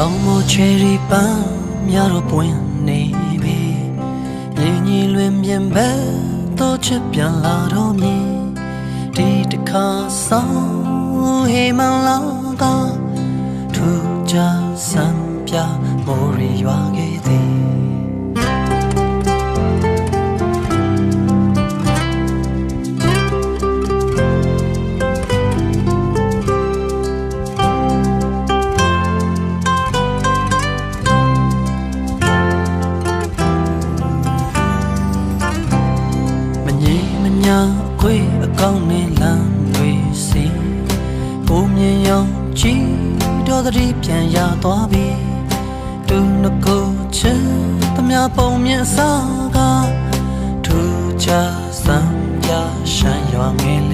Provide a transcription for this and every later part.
တောင်မောချယ်ရီပန်းများတော့ပွင့်နေပြီမြင်းကြီးလွင်မြင်ပဲတော့ချစ်ပြန်လာတော့မြည်ဒီတခါဆောင်ဟေမလာကထူကြစံပြမော်ရီရွာခဲ့ မညာခွေအကောင်းနဲ့လမ်းတွေစီကိုမြင်ရောက်ကြည့်တော့တတိပြန်ရသွားပြီသူနကိုချစ်သမျှပုံမြင်စားကထူချစံပြရှမ်းရွာငယ်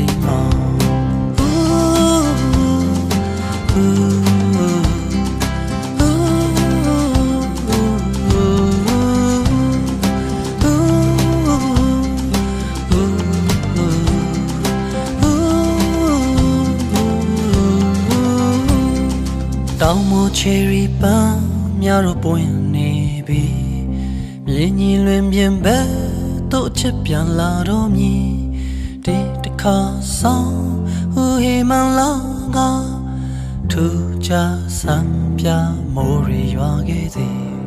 တောင်မောချယ်ရီပန်းများတော့ပွင့်နေပြီမြင်းကြီးလွင်ပြင်ဘက်တို့ချစ်ပြန်လာတော့မြည်ဒီတခါဆောင်ဟူဟေမန်လာကထူချစံပြမိုးရီရွာခဲ့သည်